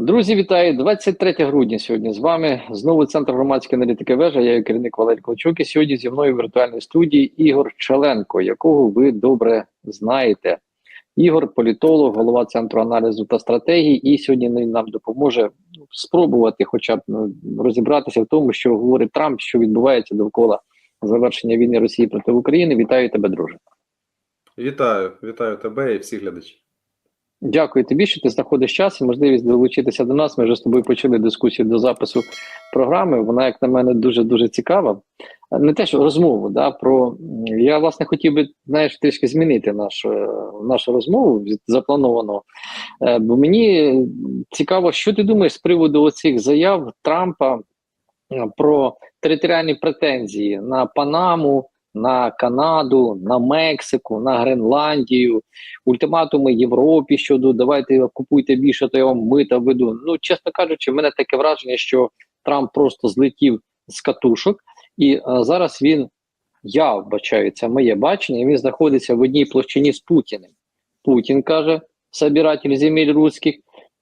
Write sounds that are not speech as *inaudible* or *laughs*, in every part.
Друзі, вітаю! 23 грудня сьогодні з вами. Знову центр громадської аналітики вежа. Я її керівник Валерій Колчук. І сьогодні зі мною в віртуальній студії Ігор Челенко, якого ви добре знаєте. Ігор, політолог, голова центру аналізу та стратегії. І сьогодні нам допоможе спробувати, хоча б ну, розібратися в тому, що говорить Трамп, що відбувається довкола завершення війни Росії проти України. Вітаю тебе, друже. Вітаю, вітаю тебе і всіх глядачів. Дякую тобі, що ти знаходиш час і можливість долучитися до нас. Ми вже з тобою почали дискусію до запису програми. Вона, як на мене, дуже дуже цікава. Не те, що розмову да, про я власне хотів би знаєш, трішки змінити нашу нашу розмову заплановану. Е, Бо мені цікаво, що ти думаєш з приводу оцих заяв Трампа е, про територіальні претензії на Панаму на Канаду, на Мексику, на Гренландію, ультиматуми Європі щодо давайте купуйте більше, то я вам мита веду. Ну, чесно кажучи, в мене таке враження, що Трамп просто злетів з катушок, і а, зараз він, я вбачаю, це моє бачення, він знаходиться в одній площині з Путіним. Путін каже, собиратель земель русських,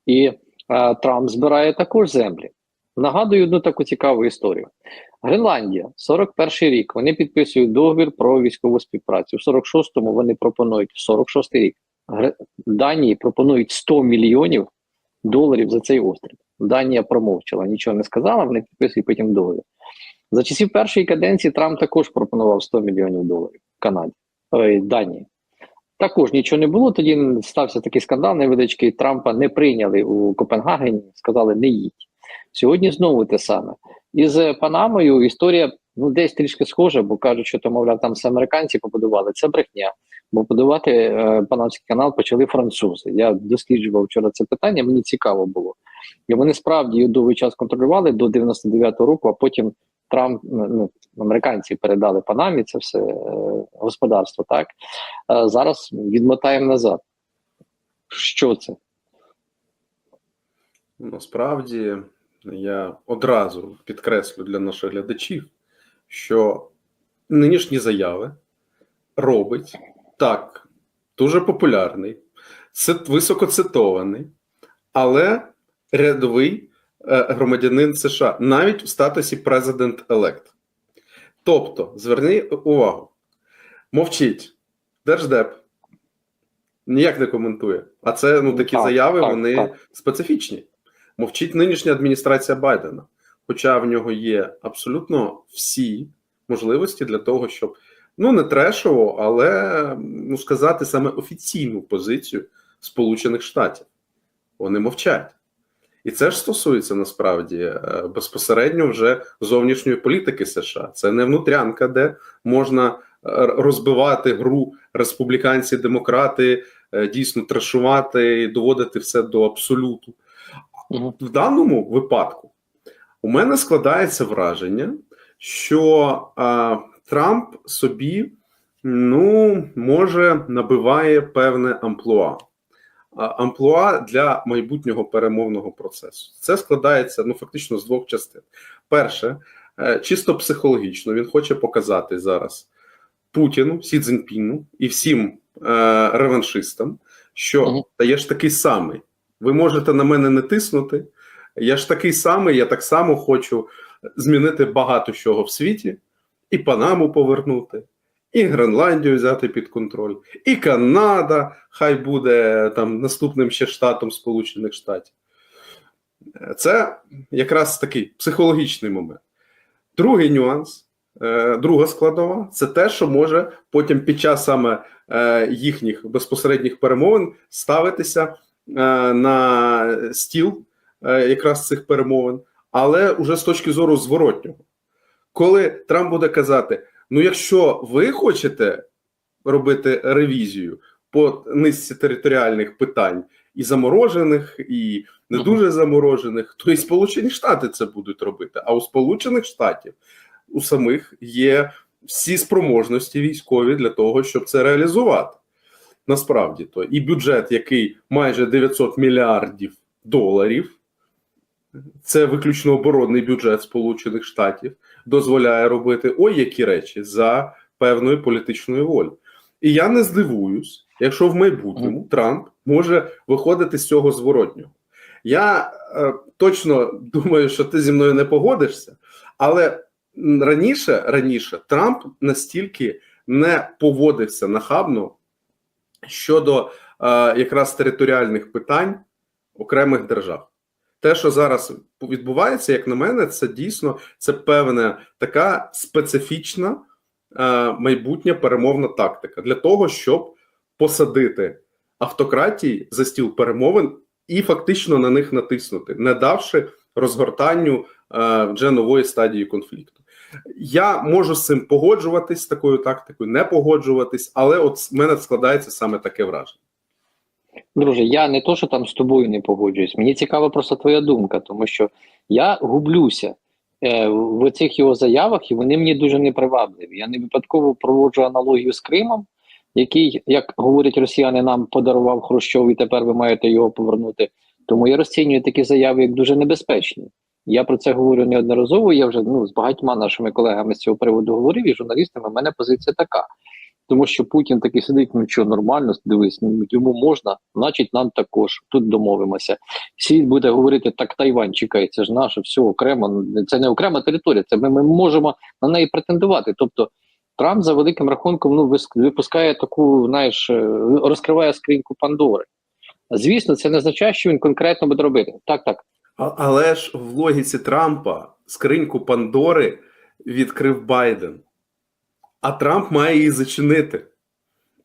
і а, Трамп збирає також землі. Нагадую одну таку цікаву історію. Гренландія, 41 рік. Вони підписують договір про військову співпрацю. В 46-му вони пропонують 46 рік. Данії пропонують 100 мільйонів доларів за цей острів. Данія промовчала, нічого не сказала. Вони підписують потім договір. За часів першої каденції Трамп також пропонував 100 мільйонів доларів Канаді ой, Данії. Також нічого не було. Тоді стався такий скандал невеличкий. Трампа не прийняли у Копенгагені, сказали не їдь. Сьогодні знову те саме. Із Панамою історія ну десь трішки схожа, бо кажуть, що то, мовляв, там все американці побудували. Це брехня. Бо будувати е, Панамський канал почали французи. Я досліджував вчора це питання, мені цікаво було. І вони справді довгий час контролювали до 99-го року, а потім Трамп, ну, американці передали Панамі це все е, господарство. Так е, зараз відмотаємо назад. Що це? Насправді я одразу підкреслю для наших глядачів, що нинішні заяви робить так, дуже популярний, високоцитований, але рядовий громадянин США, навіть в статусі президент елект. Тобто, зверни увагу, мовчить Держдеп. Ніяк не коментує. А це ну такі так, заяви, так, вони так. специфічні. Мовчить нинішня адміністрація Байдена, хоча в нього є абсолютно всі можливості для того, щоб ну не трешово, але ну сказати саме офіційну позицію Сполучених Штатів. Вони мовчать. І це ж стосується насправді безпосередньо вже зовнішньої політики США. Це не внутрянка, де можна розбивати гру республіканці, демократи, дійсно трешувати і доводити все до абсолюту. В даному випадку у мене складається враження, що а, Трамп собі ну, може набиває певне амплуа. Амплуа для майбутнього перемовного процесу. Це складається ну, фактично з двох частин. Перше, е, чисто психологічно, він хоче показати зараз Путіну, Сі Цзіньпіну і всім е, реваншистам, що та я ж такий самий. Ви можете на мене не тиснути. Я ж такий самий, я так само хочу змінити багато чого в світі, і Панаму повернути, і Гренландію взяти під контроль, і Канада, хай буде там наступним ще штатом Сполучених Штатів. Це якраз такий психологічний момент. Другий нюанс, е, друга складова це те, що може потім під час саме е, їхніх безпосередніх перемовин ставитися на стіл е, якраз цих перемовин, але вже з точки зору зворотнього. Коли Трамп буде казати: ну, якщо ви хочете робити ревізію по низці територіальних питань і заморожених, і не дуже заморожених, то і Сполучені Штати це будуть робити. А у Сполучених Штатів у самих є всі спроможності військові для того, щоб це реалізувати. Насправді то і бюджет, який майже 900 мільярдів доларів, це виключно оборонний бюджет Сполучених Штатів, дозволяє робити ой які речі за певної політичної волі. І я не здивуюсь, якщо в майбутньому Трамп може виходити з цього зворотнього. Я е, точно думаю, що ти зі мною не погодишся, але раніше, раніше Трамп настільки не поводився нахабно щодо е, якраз територіальних питань окремих держав. Те, що зараз відбувається, як на мене, це дійсно це певна така специфічна е, майбутня перемовна тактика для того, щоб посадити автократії за стіл перемовин і фактично на них натиснути, не давши розгортанню е, вже нової стадії конфлікту. Я можу з цим погоджуватись з такою тактикою, не погоджуватись, але от в мене складається саме таке враження. Друже, я не то, що там з тобою не погоджуюсь. Мені цікава просто твоя думка, тому що я гублюся е, в цих його заявах, і вони мені дуже непривабливі. Я не випадково проводжу аналогію з Кримом, який, як говорять росіяни, нам подарував Хрущов, і тепер ви маєте його повернути. Тому я розцінюю такі заяви як дуже небезпечні. Я про це говорю неодноразово. Я вже ну з багатьма нашими колегами з цього приводу говорив і журналістами. У мене позиція така. Тому що Путін такий сидить, ну що нормально, дивись, ну йому можна, значить нам також тут домовимося. Світ буде говорити, так Тайвань чекай, це ж наше, все окремо, це не окрема територія, це ми, ми можемо на неї претендувати. Тобто Трамп за великим рахунком ну випускає таку, знаєш, е, розкриває скриньку Пандори. Звісно, це не означає, що він конкретно буде робити. Так, так. А- Але ж в логіці Трампа скриньку Пандори відкрив Байден, а Трамп має її зачинити.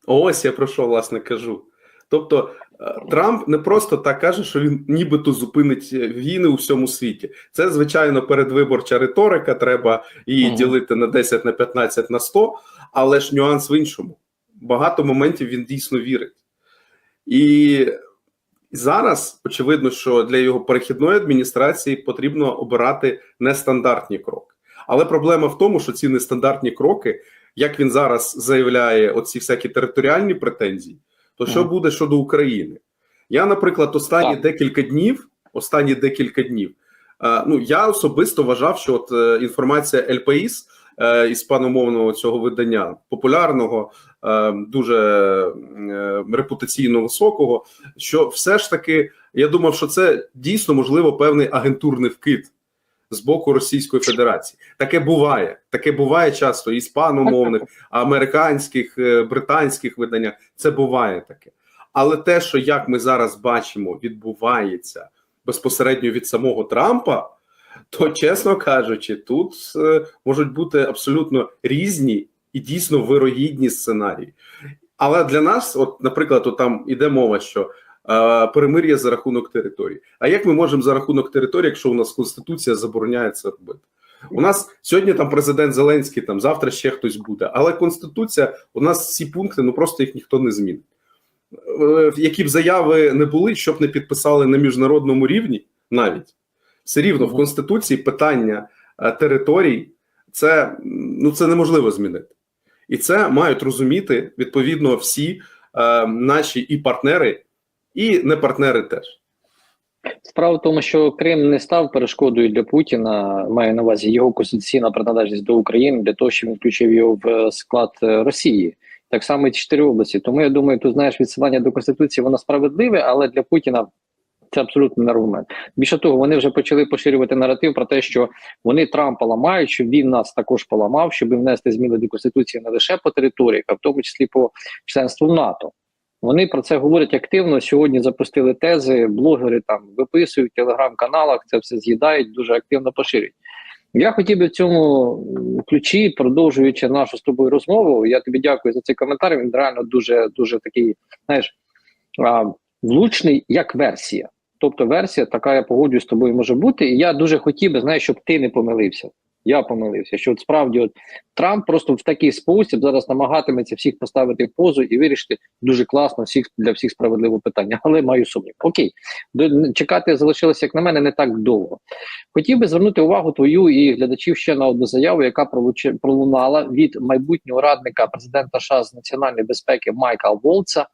Ось я про що власне кажу. Тобто е, Трамп не просто так каже, що він нібито зупинить е, війни у всьому світі. Це звичайно передвиборча риторика. Треба її Ага. ділити на 10, на 15, на 100, але ж нюанс в іншому. Багато моментів він дійсно вірить. І зараз очевидно, що для його перехідної адміністрації потрібно обирати нестандартні кроки. Але проблема в тому, що ці нестандартні кроки, як він зараз заявляє, оці всякі територіальні претензії, то що буде щодо України? Я, наприклад, останні Так. декілька днів, останні декілька днів, е, ну я особисто вважав, що от е, інформація ЛПІС іспаномовного цього видання популярного, е, дуже е, репутаційно високого, що все ж таки я думав, що це дійсно можливо певний агентурний вкид з боку Російської Федерації. Таке буває. Таке буває часто іспаномовних, американських, е, британських виданнях. Це буває таке. Але те, що як ми зараз бачимо, відбувається безпосередньо від самого Трампа, то чесно кажучи, тут е, можуть бути абсолютно різні і дійсно вирогідні сценарії. Але для нас, от, наприклад, от там іде мова, що е, перемир'я за рахунок території. А як ми можемо за рахунок території, якщо у нас конституція забороняє це робити? У нас сьогодні там президент Зеленський, там завтра ще хтось буде, але конституція у нас ці пункти, ну просто їх ніхто не змінить. Е, Які б заяви не були, щоб не підписали на міжнародному рівні, навіть все рівно в конституції питання е, територій це, ну, це неможливо змінити. І це мають розуміти відповідно всі е, наші і партнери, і не партнери теж. Справа в тому, що Крим не став перешкодою для Путіна, має на увазі його конституційна приналежність до України для того, щоб він включив його в е, склад е, Росії. Так само і чотири області. Тому я думаю, тут знаєш відсилання до конституції, воно справедливе, але для Путіна це абсолютно не аргумент. Більше того, вони вже почали поширювати наратив про те, що вони Трампа ламають, щоб він нас також поламав, щоб внести зміни до конституції не лише по територіях, а в тому числі по членству НАТО. Вони про це говорять активно. Сьогодні запустили тези, блогери там виписують в телеграм-каналах, це все з'їдають, дуже активно поширюють. Я хотів би в цьому ключі, продовжуючи нашу з тобою розмову. Я тобі дякую за цей коментар. Він реально дуже дуже такий, знаєш, влучний як версія. Тобто версія така, я погоджуюсь з тобою, може бути. І я дуже хотів би, знаєш, щоб ти не помилився. Я помилився, що от справді от Трамп просто в такий спосіб зараз намагатиметься всіх поставити в позу і вирішити дуже класно всіх для всіх справедливе питання. Але маю сумнів. Окей, до чекати залишилося, як на мене, не так довго. Хотів би звернути увагу твою і глядачів ще на одну заяву, яка пролунала від майбутнього радника президента США з національної безпеки Майка Волца.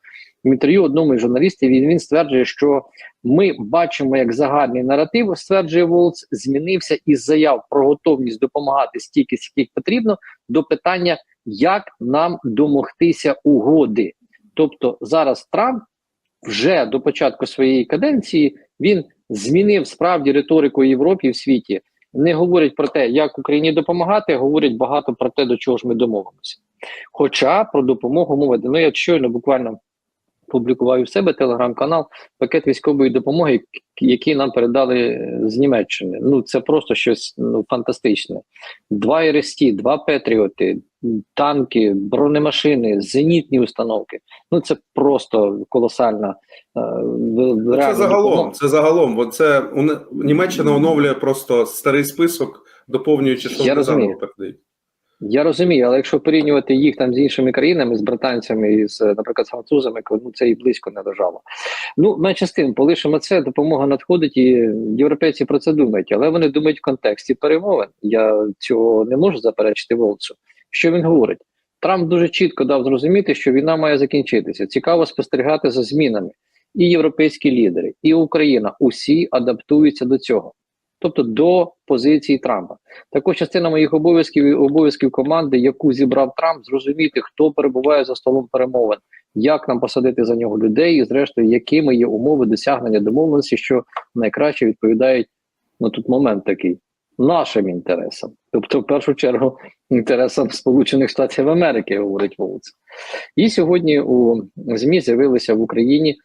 В інтерв'ю одному із журналістів він, він стверджує, що ми бачимо, як загальний наратив, стверджує Волц, змінився із заяв про готовність допомагати стільки, скільки потрібно, до питання, як нам домогтися угоди. Тобто зараз Трамп вже до початку своєї каденції він змінив справді риторику Європі в світі. Не говорять про те, як Україні допомагати, говорять багато про те, до чого ж ми домовимося. Хоча про допомогу мова. Ну, я щойно буквально публікував у себе телеграм-канал пакет військової допомоги, який нам передали з Німеччини. Ну це просто щось ну, фантастичне. Два РСТ, два Петріоти, танки, бронемашини, зенітні установки. Ну це просто колосальна е, в- Це загалом, допомога. це загалом, бо це у Німеччина оновлює просто старий список, доповнюючи, що Я розумію. передають. Я розумію, але якщо порівнювати їх там з іншими країнами, з британцями і з, наприклад, з французами, ну це і близько не лежало. Ну, менше з тим, полишимо це, допомога надходить, і європейці про це думають, але вони думають в контексті перемовин. Я цього не можу заперечити Волцу. Що він говорить? Трамп дуже чітко дав зрозуміти, що війна має закінчитися. Цікаво спостерігати за змінами. І європейські лідери, і Україна усі адаптуються до цього, тобто до позиції Трампа. Також частина моїх обов'язків і обов'язків команди, яку зібрав Трамп, зрозуміти, хто перебуває за столом перемовин, як нам посадити за нього людей, і зрештою, якими є умови досягнення домовленості, що найкраще відповідають ну тут момент такий нашим інтересам, тобто, в першу чергу, інтересам Сполучених Штатів Америки, говорить Волц. І сьогодні у ЗМІ з'явилися в Україні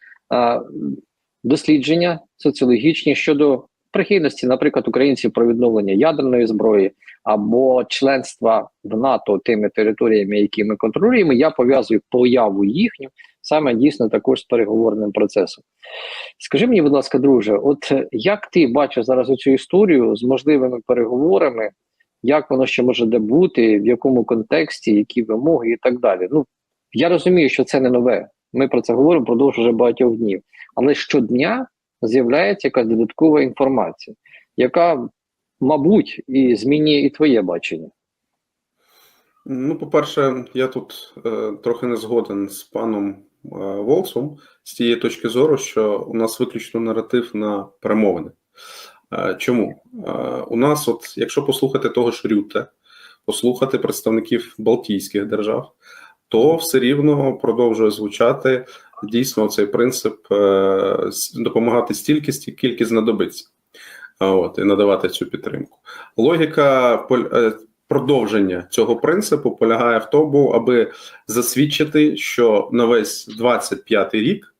дослідження соціологічні щодо прихильності, наприклад, українців про відновлення ядерної зброї або членства в НАТО тими територіями, які ми контролюємо. Я пов'язую появу їхню саме дійсно також з переговорним процесом. Скажи мені, будь ласка, друже, от як ти бачиш зараз цю історію з можливими переговорами? Як воно ще може де бути, в якому контексті, які вимоги і так далі? Ну я розумію, що це не нове. Ми про це говоримо впродовж вже багатьох днів. Але щодня з'являється якась додаткова інформація, яка, мабуть, і змінює і твоє бачення. Ну, по-перше, я тут е, трохи не згоден з паном е, Волсом з тієї точки зору, що у нас виключно наратив на перемовини. Е, чому? Е, у нас, от, якщо послухати того ж Рюте, послухати представників Балтійських держав, то все рівно продовжує звучати дійсно цей принцип е, допомагати стільки, скільки знадобиться. От, і надавати цю підтримку. Логіка е, продовження цього принципу полягає в тому, аби засвідчити, що на весь 25-й рік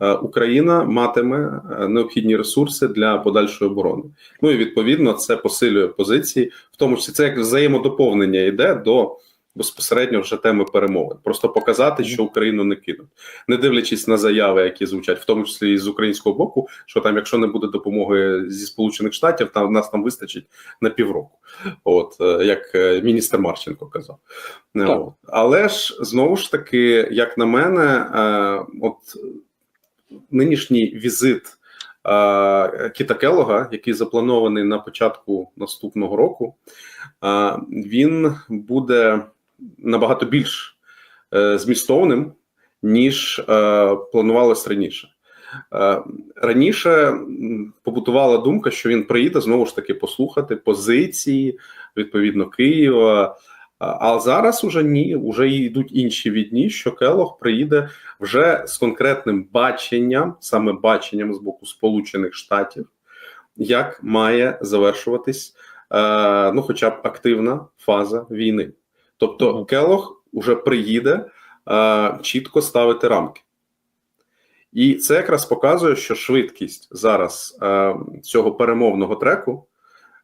е, Україна матиме необхідні ресурси для подальшої оборони. Ну і відповідно це посилює позиції, в тому числі це як взаємодоповнення йде до безпосередньо вже теми перемовин. Просто показати, що Україну не кинуть, не дивлячись на заяви, які звучать, в тому числі і з українського боку, що там, якщо не буде допомоги зі Сполучених Штатів, там нас там вистачить на півроку. От е, як е, міністр Марченко казав. Е, Так. От. Але ж знову ж таки, як на мене, от нинішній візит Кіта Келога, який запланований на початку наступного року, він буде набагато більш е, змістовним, ніж е, планувалось раніше. Е, Раніше побутувала думка, що він приїде знову ж таки послухати позиції відповідно Києва. А зараз уже ні, вже йдуть інші відні, що Келох приїде вже з конкретним баченням, саме баченням з боку Сполучених Штатів, як має завершуватись ну, хоча б активна фаза війни. Тобто Мгм. Келох уже приїде е, чітко ставити рамки. І це якраз показує, що швидкість зараз е, цього перемовного треку,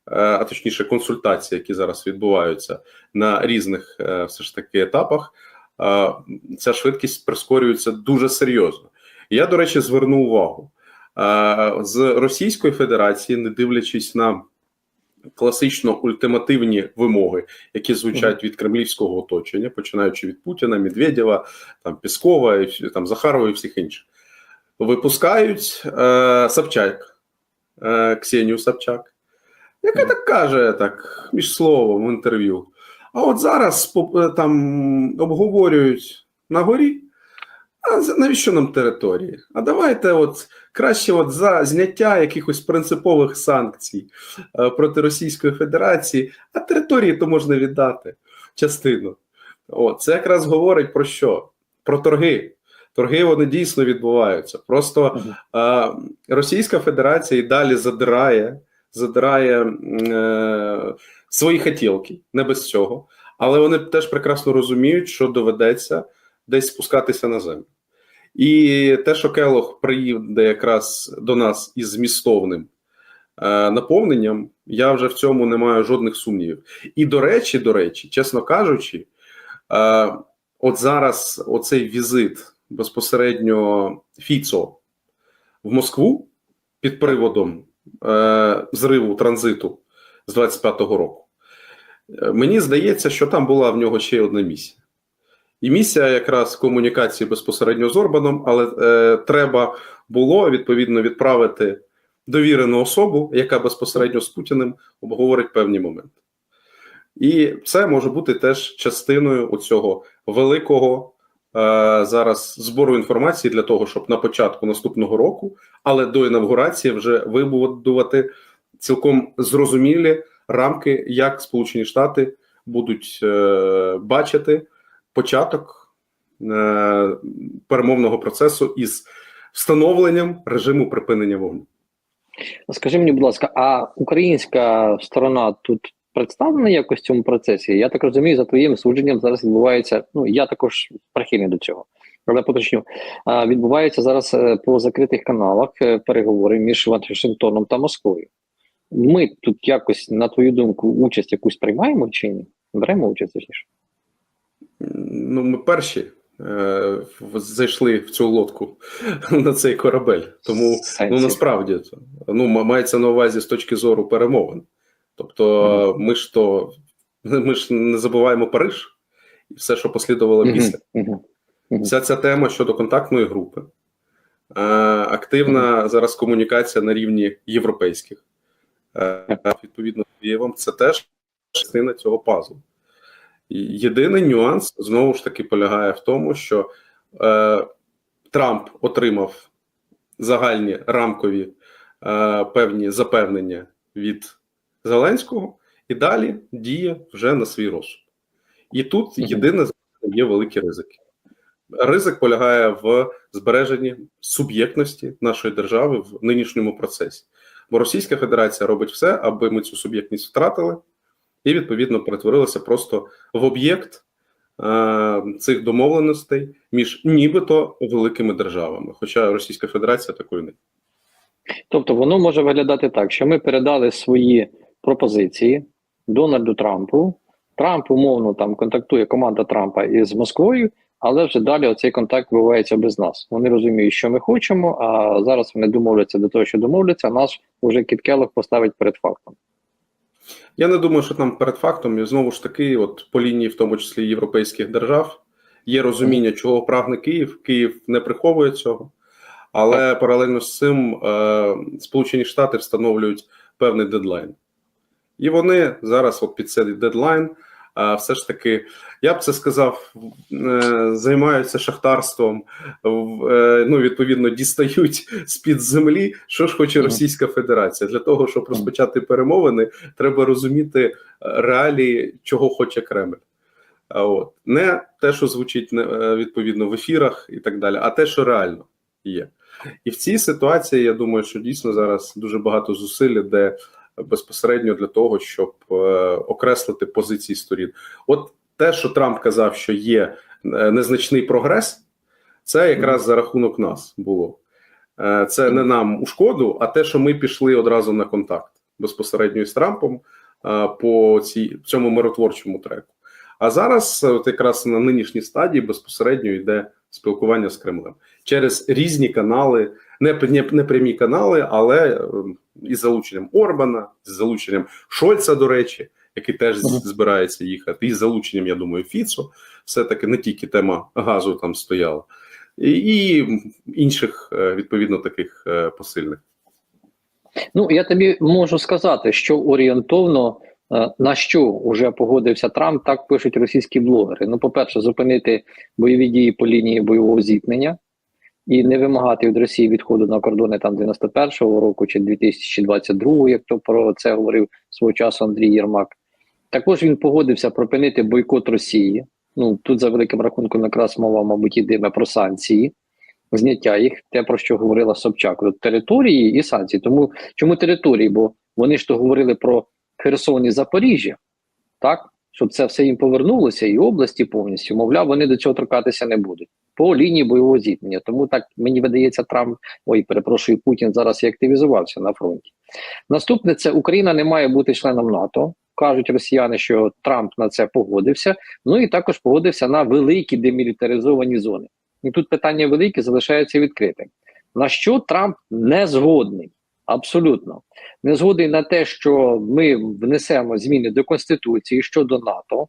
е, а точніше, консультації, які зараз відбуваються на різних е, все ж таки етапах, е, ця швидкість прискорюється дуже серйозно. Я, до речі, зверну увагу е, з Російської Федерації, не дивлячись на класично ультимативні вимоги, які звучать від кремлівського оточення, починаючи від Путіна, Медведєва, там Піскова, і там Захарова і всіх інших, випускають е, Собчак, е, Ксенію Собчак, яка так каже, так між словом в інтерв'ю. А от зараз е, там обговорюють на горі. А навіщо нам території? А давайте, от краще, от за зняття якихось принципових санкцій е, проти Російської Федерації, а території то можна віддати частину. От, це якраз говорить про що? Про торги. Торги вони дійсно відбуваються. Просто е, Російська Федерація і далі задирає, задирає е, свої хотілки, не без цього. Але вони теж прекрасно розуміють, що доведеться десь спускатися на землю. І те, що Келох приїде якраз до нас із змістовним е, наповненням, я вже в цьому не маю жодних сумнівів. І до речі, до речі, чесно кажучи, е, от зараз оцей візит безпосередньо Фіцо в Москву під приводом е, зриву транзиту з 25-го року. Е, Мені здається, що там була в нього ще одна місія. І місія якраз комунікації безпосередньо з Орбаном, але е, треба було відповідно відправити довірену особу, яка безпосередньо з Путіним обговорить певні моменти. І це може бути теж частиною цього великого е, зараз збору інформації для того, щоб на початку наступного року, але до інавгурації вже вибудувати цілком зрозумілі рамки, як Сполучені Штати будуть е, бачити початок е, перемовного процесу із встановленням режиму припинення вогню. Скажи мені, будь ласка, а українська сторона тут представлена якось в цьому процесі? Я так розумію, за твоїм судженням зараз відбувається. Ну я також прихильний до цього, але поточню. Відбуваються зараз е, по закритих каналах е, переговори між Вашингтоном та Москвою. Ми тут якось, на твою думку, участь якусь приймаємо чи ні? Беремо участь точніше? Ну, ми перші е, зайшли в цю лодку *laughs* на цей корабель. Тому ну насправді ну мається на увазі з точки зору перемовин. Тобто, ми ж то *laughs* ми ж не забуваємо Париж і все, що послідувало Мгм, після. Вся ця тема щодо контактної групи, е, активна зараз комунікація на рівні європейських, е, відповідно Києвом, це теж частина цього пазлу. Єдиний нюанс знову ж таки полягає в тому, що е, Трамп отримав загальні рамкові е, певні запевнення від Зеленського, і далі діє вже на свій розсуд. І тут єдине є великі ризики. Ризик полягає в збереженні суб'єктності нашої держави в нинішньому процесі. Бо Російська Федерація робить все, аби ми цю суб'єктність втратили, і відповідно перетворилася просто в об'єкт е, цих домовленостей між нібито великими державами. Хоча Російська Федерація такою не. Тобто воно може виглядати так, що ми передали свої пропозиції Дональду Трампу. Трамп умовно там контактує команда Трампа із Москвою, але вже далі оцей контакт відбувається без нас. Вони розуміють, що ми хочемо, а зараз вони домовляться до того, що домовляться, нас вже Кіт Келлог поставить перед фактом. Я не думаю, що там перед фактом, і знову ж таки, от по лінії, в тому числі європейських держав, є розуміння, чого прагне Київ. Київ не приховує цього, але паралельно з цим е, Сполучені Штати встановлюють певний дедлайн. І вони зараз, от під цей дедлайн, е, все ж таки, я б це сказав, е, займаються шахтарством, е, ну, відповідно, дістають з-під землі, що ж хоче Російська Федерація. Для того, щоб розпочати перемовини, треба розуміти е, реалії, чого хоче Кремль. А от не те, що звучить відповідно в ефірах і так далі, а те, що реально є. І в цій ситуації я думаю, що дійсно зараз дуже багато зусиль іде безпосередньо для того, щоб е, окреслити позиції сторін. От те, що Трамп казав, що є е, незначний прогрес, це якраз за рахунок нас було. Е, Це не нам у шкоду, а те, що ми пішли одразу на контакт безпосередньо із Трампом по цій цьому миротворчому треку. А зараз, от якраз на нинішній стадії, безпосередньо йде спілкування з Кремлем через різні канали, не, не, не прямі канали, але е, із залученням Орбана, з залученням Шольца, до речі, який теж збирається їхати, і з залученням, я думаю, Фіцо. Все-таки не тільки тема газу там стояла, і, і інших е, відповідно таких е, посильних. Ну я тобі можу сказати, що орієнтовно е, на що вже погодився Трамп, так пишуть російські блогери. Ну, по-перше, зупинити бойові дії по лінії бойового зіткнення і не вимагати від Росії відходу на кордони там 91-го року чи 2022, як то про це говорив свого часу Андрій Єрмак. Також він погодився припинити бойкот Росії. Ну тут за великим рахунком якраз мова, мабуть, ідеме про санкції, зняття їх, те про що говорила Собчак, от території і санкції. Тому чому території? Бо вони ж то говорили про Херсон і Запоріжжя, так щоб це все їм повернулося, і області повністю, мовляв, вони до цього торкатися не будуть по лінії бойового зіткнення. Тому так мені видається, Трамп, ой, перепрошую, Путін зараз і активізувався на фронті. Наступне це Україна не має бути членом НАТО. Кажуть росіяни, що Трамп на це погодився. Ну і також погодився на великі демілітаризовані зони. І тут питання велике залишається відкритим. На що Трамп не згодний? Абсолютно не згодний на те, що ми внесемо зміни до Конституції щодо НАТО.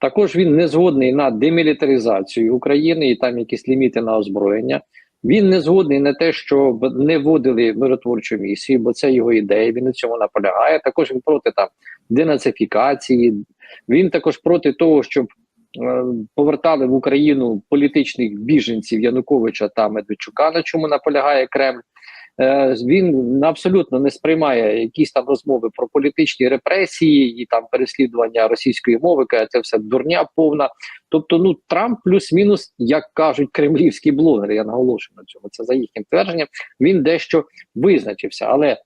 Також він не згодний на демілітаризацію України і там якісь ліміти на озброєння. Він не згодний на те, що не вводили миротворчу місію, бо це його ідея. Він у цьому наполягає. Також він проти там денацифікації. Він також проти того, щоб е, повертали в Україну політичних біженців Януковича та Медведчука, на чому наполягає Кремль. Е, він абсолютно не сприймає якісь там розмови про політичні репресії і там переслідування російської мови. каже, це все дурня повна. Тобто, ну Трамп плюс-мінус, як кажуть кремлівські блогери, я наголошую на цьому. Це за їхнім твердженням. Він дещо визначився, але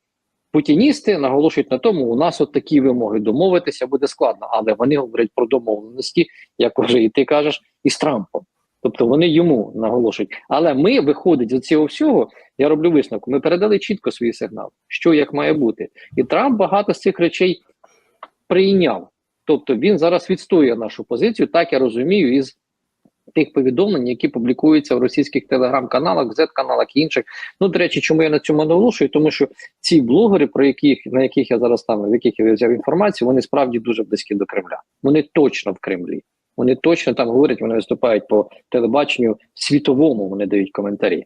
путіністи наголошують на тому, у нас от такі вимоги домовитися буде складно, але вони говорять про домовленості, як вже і ти кажеш, із Трампом. Тобто вони йому наголошують. Але ми виходить з цього всього. Я роблю висновку. Ми передали чітко свій сигнал, що як має бути, і Трамп багато з цих речей прийняв. Тобто він зараз відстоює нашу позицію, так я розумію, із тих повідомлень, які публікуються в російських телеграм-каналах, Z-каналах і інших. Ну, до речі, чому я на цьому наголошую? Тому що ці блогери, про яких на яких я зараз там, в яких я взяв інформацію, вони справді дуже близькі до Кремля. Вони точно в Кремлі. Вони точно там говорять, вони виступають по телебаченню світовому, вони дають коментарі.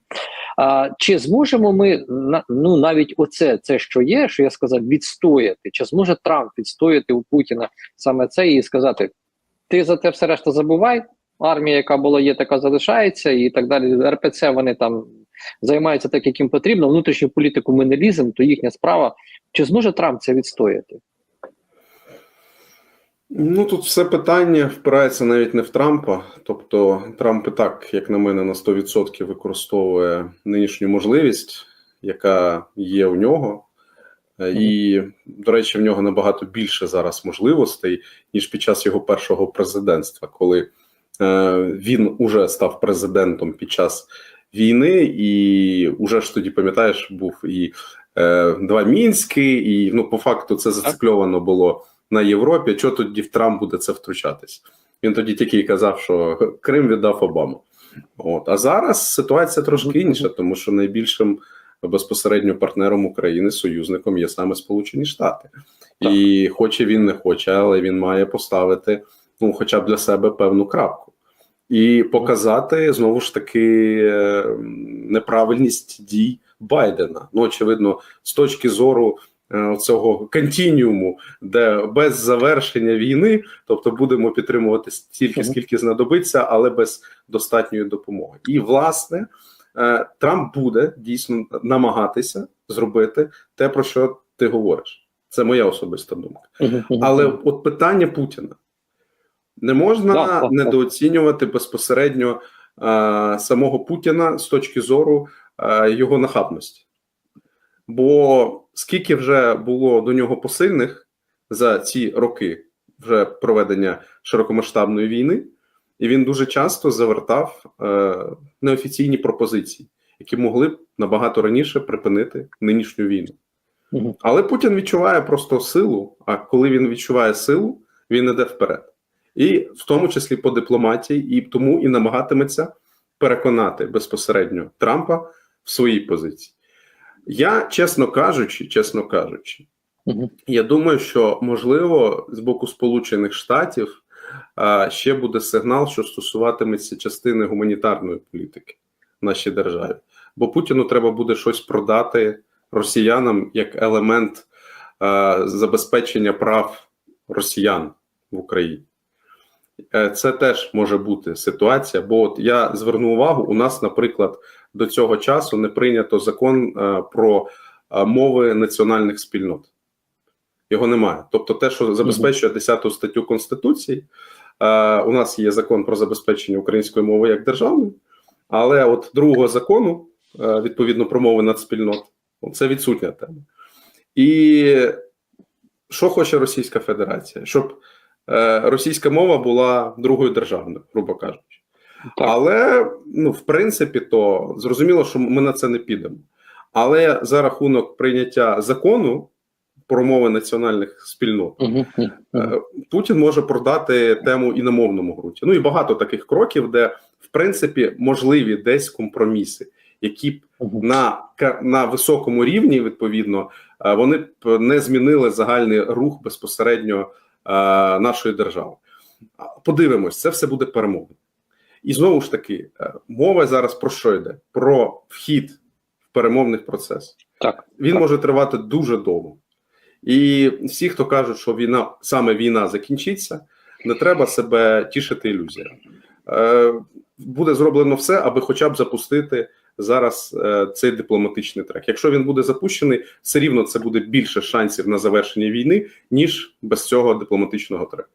А чи зможемо ми ну навіть оце, це що є, що я сказав, відстояти? Чи зможе Трамп відстояти у Путіна саме це і сказати: ти за те все решта забувай? Армія, яка була, є, така залишається, і так далі. РПЦ вони там займаються так, як їм потрібно. Внутрішню політику ми не ліземо, то їхня справа. Чи зможе Трамп це відстояти? Ну тут все питання впирається навіть не в Трампа. Тобто, Трамп і так, як на мене, на 100% використовує нинішню можливість, яка є у нього. І, до речі, в нього набагато більше зараз можливостей, ніж під час його першого президентства, коли е, він уже став президентом під час війни, і уже ж тоді, пам'ятаєш, був і е, два мінські, і ну, по факту це зацикльовано було на Європі. Чого тоді в Трамп буде це втручатись? Він тоді тільки казав, що Крим віддав Обаму. От а зараз ситуація трошки інша, тому що найбільшим безпосередньо партнером України союзником є саме Сполучені Штати, так. і хоче він не хоче, але він має поставити ну, хоча б для себе певну крапку і показати знову ж таки неправильність дій Байдена. Ну очевидно, з точки зору цього континіуму, де без завершення війни, тобто будемо підтримувати стільки, скільки знадобиться, але без достатньої допомоги. І власне Трамп буде дійсно намагатися зробити те, про що ти говориш. Це моя особиста думка. Але от питання Путіна не можна недооцінювати безпосередньо самого Путіна з точки зору його нахабності. Бо скільки вже було до нього посильних за ці роки вже проведення широкомасштабної війни, і він дуже часто завертав е, неофіційні пропозиції, які могли б набагато раніше припинити нинішню війну. Угу. Але Путін відчуває просто силу. А коли він відчуває силу, він іде вперед, і в тому числі по дипломатії, і тому і намагатиметься переконати безпосередньо Трампа в своїй позиції. Я, чесно кажучи, чесно кажучи, угу. я думаю, що можливо з боку Сполучених Штатів а, ще буде сигнал, що стосуватиметься частини гуманітарної політики в нашій державі. Бо Путіну треба буде щось продати росіянам як елемент а, забезпечення прав росіян в Україні. Е, це теж може бути ситуація, бо от я зверну увагу: у нас, наприклад, до цього часу не прийнято закон е, про е, мови національних спільнот. Його немає. Тобто, те, що забезпечує 10 статтю Конституції, у нас є закон про забезпечення української мови як державної, Але от другого закону, відповідно про мови нацспільнот, це відсутня тема. І що хоче Російська Федерація? Щоб російська мова була другою державною, грубо кажучи. Так. Але, ну, в принципі, то зрозуміло, що ми на це не підемо. Але за рахунок прийняття закону про мови національних спільнот, е, Путін може продати тему і на мовному ґрунті. Ну і багато таких кроків, де в принципі можливі десь компроміси, які б Мгм. на, на високому рівні, відповідно, е, вони б не змінили загальний рух безпосередньо е, нашої держави. Подивимось, це все буде перемога. І знову ж таки, е, мова зараз про що йде? Про вхід в перемовний процес. Так. Він Так. може тривати дуже довго. І всі, хто кажуть, що війна саме війна закінчиться, не треба себе тішити ілюзіями. Е, буде зроблено все, аби хоча б запустити зараз е, цей дипломатичний трек. Якщо він буде запущений, все рівно це буде більше шансів на завершення війни, ніж без цього дипломатичного треку.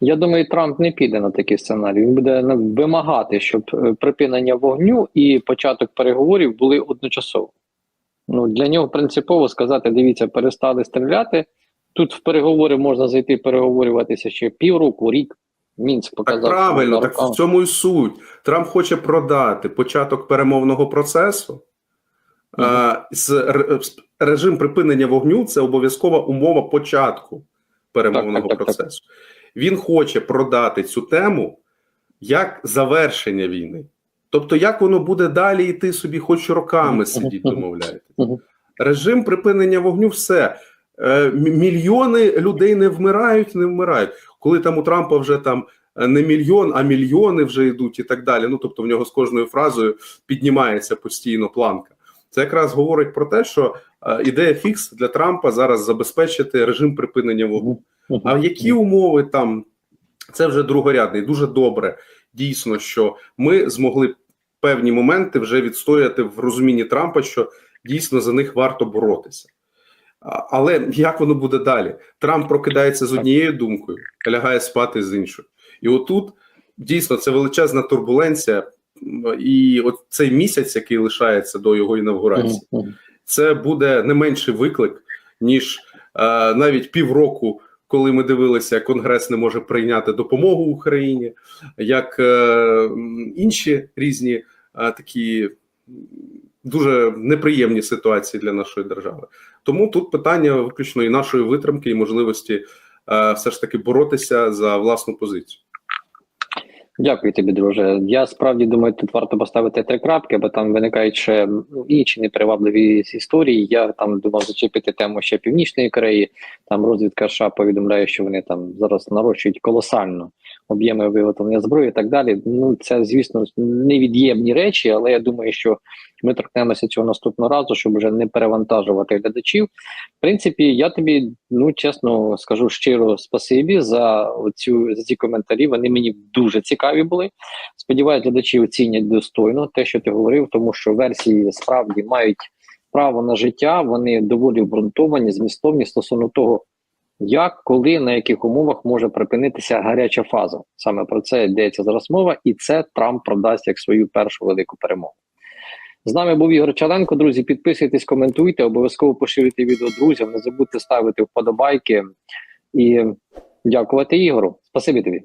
Я думаю, Трамп не піде на такий сценарій. Він буде вимагати, щоб е, припинення вогню і початок переговорів були одночасово. Ну для нього принципово сказати: дивіться, перестали стріляти. Тут в переговори можна зайти переговорюватися ще півроку, рік. Мінськ показав. Так правильно, так в цьому і суть. Трамп хоче продати початок перемовного процесу. З режим припинення вогню це обов'язкова умова початку перемовного Так, так, так, так. процесу. Він хоче продати цю тему як завершення війни. Тобто, як воно буде далі йти собі, хоч роками сидіть, Мгм. домовляєте. Режим припинення вогню, все. Е, Мільйони людей не вмирають, не вмирають. Коли там у Трампа вже там е, не мільйон, а мільйони вже йдуть і так далі. Ну тобто в нього з кожною фразою піднімається постійно планка. Це якраз говорить про те, що е, ідея фікс для Трампа зараз забезпечити режим припинення вогню. А які умови там це вже другорядний. Дуже добре, дійсно, що ми змогли певні моменти вже відстояти в розумінні Трампа, що дійсно за них варто боротися. Але як воно буде далі? Трамп прокидається з однією думкою, лягає спати з іншою. І отут дійсно це величезна турбуленція, і от цей місяць, який лишається до його інавгурації, це буде не менший виклик, ніж е, навіть півроку, коли ми дивилися, як Конгрес не може прийняти допомогу Україні, як е, інші різні е, такі дуже неприємні ситуації для нашої держави. Тому тут питання виключно і нашої витримки, і можливості е, все ж таки боротися за власну позицію. Дякую тобі, друже. Я справді думаю, тут варто поставити три крапки, бо там виникають ще ну, інші непривабливі історії. Я там думав зачепити тему ще Північної Кореї. Там розвідка США повідомляє, що вони там зараз нарощують колосально об'єми виготовлення зброї і так далі. Ну це звісно невід'ємні речі, але я думаю, що ми торкнемося цього наступного разу, щоб вже не перевантажувати глядачів. В принципі, я тобі ну чесно скажу щиро спасибі за цю за ці коментарі. Вони мені дуже цікаві були. Сподіваюсь, глядачі оцінять достойно те, що ти говорив, тому що версії справді мають право на життя. Вони доволі обґрунтовані, змістовні стосовно того, як, коли, на яких умовах може припинитися гаряча фаза. Саме про це йдеться зараз мова, і це Трамп продасть як свою першу велику перемогу. З нами був Ігор Чаленко. Друзі, підписуйтесь, коментуйте, обов'язково поширюйте відео друзям. Не забудьте ставити вподобайки і дякувати Ігору. Спасибі тобі.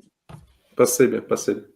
Спасибі, спасибі.